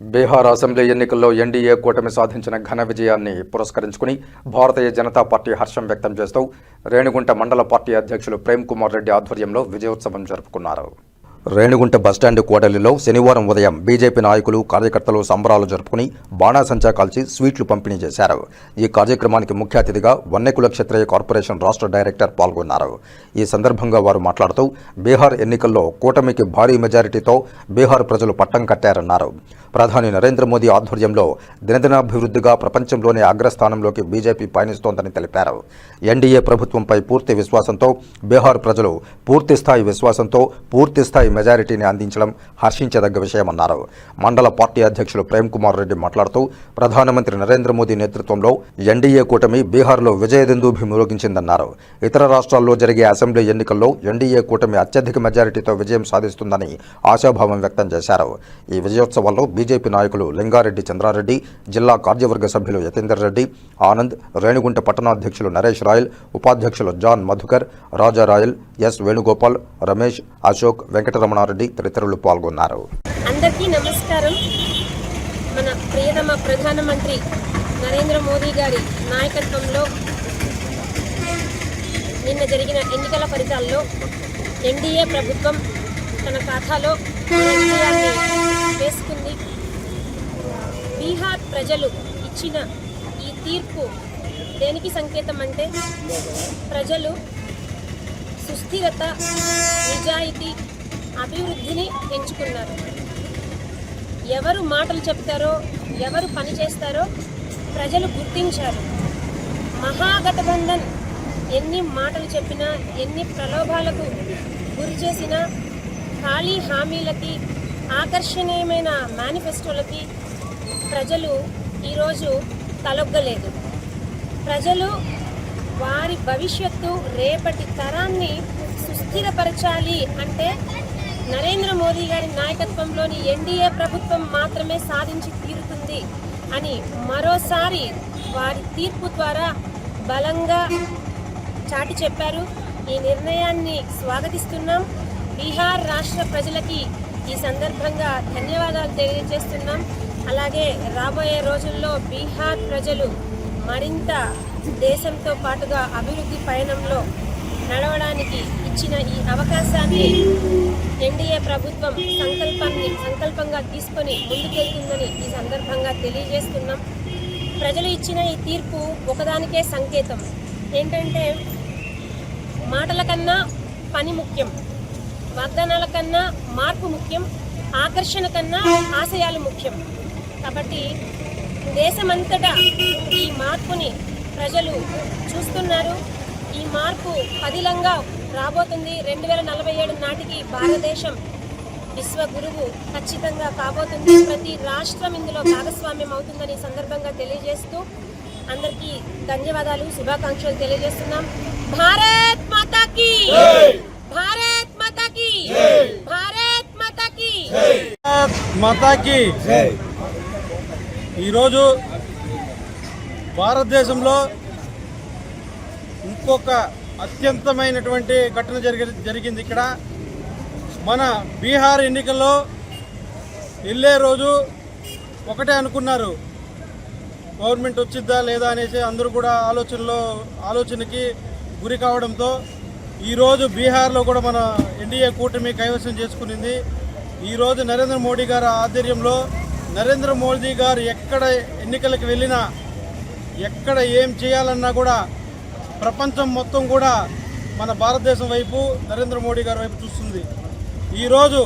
Bihar assembly ఎన్నికల్లో NDA కూటమి సాధించిన ఘన విజయాన్ని పురస్కరించుకుని భారతీయ జనతా పార్టీ హర్షం వ్యక్తం చేస్తూ రేణిగుంట మండల పార్టీ అధ్యక్షులు ప్రేమ్ కుమార్ రెడ్డి ఆధ్వర్యంలో విజయోత్సవం జరుపుకున్నారు. రేణిగుంట బస్టాండ్ కోడలిలో శనివారం ఉదయం బీజేపీ నాయకులు కార్యకర్తలు సంబరాలు జరుపుకుని బాణాసంచా కాల్చి స్వీట్లు పంపిణీ చేశారు. ఈ కార్యక్రమానికి ముఖ్య అతిథిగా వన్నెకుల క్షత్రియ కార్పొరేషన్ రాష్ట్ర డైరెక్టర్ పాల్గొన్నారు. ఈ సందర్భంగా వారు మాట్లాడుతూ బీహార్ ఎన్నికల్లో కూటమికి భారీ మెజారిటీతో బీహార్ ప్రజలు పట్టం కట్టారన్నారు. ప్రధాని నరేంద్ర మోదీ ఆధ్వర్యంలో దినదినాభివృద్ధిగా ప్రపంచంలోనే అగ్రస్థానంలోకి బీజేపీ పయనిస్తోందని తెలిపారు. ఎన్డీఏ ప్రభుత్వంపై పూర్తి విశ్వాసంతో బీహార్ ప్రజలు పూర్తిస్థాయి విశ్వాసంతో పూర్తిస్థాయి మెజారిటీని అందించడం హర్షించదగ్గ విషయమన్నారు. మండల పార్టీ అధ్యక్షులు ప్రేమ్ కుమార్ రెడ్డి మాట్లాడుతూ ప్రధానమంత్రి నరేంద్ర మోదీ నేతృత్వంలో ఎన్డీఏ కూటమి బీహార్లో విజయదందూభి మ్రోగించిందన్నారు ఇతర రాష్ట్రాల్లో జరిగే అసెంబ్లీ ఎన్నికల్లో ఎన్డీఏ కూటమి అత్యధిక మెజారిటీతో విజయం సాధిస్తుందని ఆశాభావం వ్యక్తం చేశారు. ఈ విజయోత్సవాల్లో బీజేపీ నాయకులు లింగారెడ్డి చంద్రారెడ్డి జిల్లా కార్యవర్గ సభ్యులు యతీందర్ రెడ్డి ఆనంద్ రేణిగుంట పట్టణాధ్యక్షులు నరేష్ రాయల్ ఉపాధ్యక్షులు John Madhukar Raja royal S Venugopal Ramesh Ashok Ramanareddy తదితరులు పాల్గొన్నారు. అందరికీ నమస్కారం. మన ప్రియతమ ప్రధానమంత్రి నరేంద్ర మోదీ గారి నాయకత్వంలో నిన్న జరిగిన ఎన్నికల ఫలితాల్లో ఎన్డీఏ ప్రభుత్వం తన ఖాతాలో వేసుకుంది. బీహార్ ప్రజలు ఇచ్చిన ఈ తీర్పు దేనికి సంకేతం అంటే ప్రజలు సుస్థిరత నిజాయితీ అభివృద్ధిని ఎంచుకున్నారు. ఎవరు మాటలు చెప్తారో ఎవరు పని చేస్తారో ప్రజలు గుర్తించారు. మహాగఠబంధన్ ఎన్ని మాటలు చెప్పినా ఎన్ని ప్రలోభాలకు గురి చేసినా ఖాళీ హామీలకి ఆకర్షణీయమైన మేనిఫెస్టోలకి ప్రజలు ఈరోజు తలొగ్గలేదు. ప్రజలు వారి భవిష్యత్తు రేపటి తరాన్ని సుస్థిరపరచాలి అంటే నరేంద్ర మోదీ గారి నాయకత్వంలోని ఎన్డీఏ ప్రభుత్వం మాత్రమే సాధించి తీరుతుంది అని మరోసారి వారి తీర్పు ద్వారా బలంగా చాటి చెప్పారు. ఈ నిర్ణయాన్ని స్వాగతిస్తున్నాం. బీహార్ రాష్ట్ర ప్రజలకి ఈ సందర్భంగా ధన్యవాదాలు తెలియజేస్తున్నాం. అలాగే రాబోయే రోజుల్లో బీహార్ ప్రజలు మరింత దేశంతో పాటుగా అభివృద్ధి పయనంలో ఇచ్చిన ఈ అవకాశాన్ని ఎన్డీఏ ప్రభుత్వం సంకల్పాన్ని సంకల్పంగా తీసుకొని ముందుకెళ్తుందని ఈ సందర్భంగా తెలియజేస్తున్నాం. ప్రజలు ఇచ్చిన ఈ తీర్పు ఒకదానికే సంకేతం. ఏంటంటే మాటల కన్నా పని ముఖ్యం వాగ్దానాల కన్నా మార్పు ముఖ్యం ఆకర్షణ కన్నా ఆశయాలు ముఖ్యం. కాబట్టి దేశమంతటా ఈ మార్పుని ప్రజలు చూస్తున్నారు. ఈ మార్పు పదిలంగా రాబోతుంది రెండు వేల నలభై ఏడు నాటికి భారతదేశం విశ్వ గురువు ఖచ్చితంగా కాబోతుంది. ప్రతి రాష్ట్రం ఇందులో భాగస్వామ్యం అవుతుందని సందర్భంగా తెలియజేస్తూ అందరికీ ధన్యవాదాలు శుభాకాంక్షలు తెలియజేస్తున్నాం. భారత్ మాతాకి భారత్ మాతాకి భారత్ మాతాకి మాతాకి ఈరోజు భారతదేశంలో ఇంకొక అత్యంతమైనటువంటి ఘటన జరిగి జరిగింది ఇక్కడ. మన బీహార్ ఎన్నికల్లో వెళ్ళే రోజు ఒకటే అనుకున్నారు. గవర్నమెంట్ వచ్చిద్దా లేదా అనేసి అందరూ కూడా ఆలోచనలో ఆలోచనకి గురి కావడంతో ఈరోజు బీహార్లో కూడా మన ఎన్డీఏ కూటమి కైవసం చేసుకునింది. ఈరోజు నరేంద్ర మోడీ గారి ఆధ్వర్యంలో నరేంద్ర మోదీ గారు ఎక్కడ ఎన్నికలకు వెళ్ళినా ఎక్కడ ఏం చేయాలన్నా కూడా ప్రపంచం మొత్తం కూడా మన భారతదేశం వైపు నరేంద్ర మోడీ గారి వైపు చూస్తుంది. ఈరోజు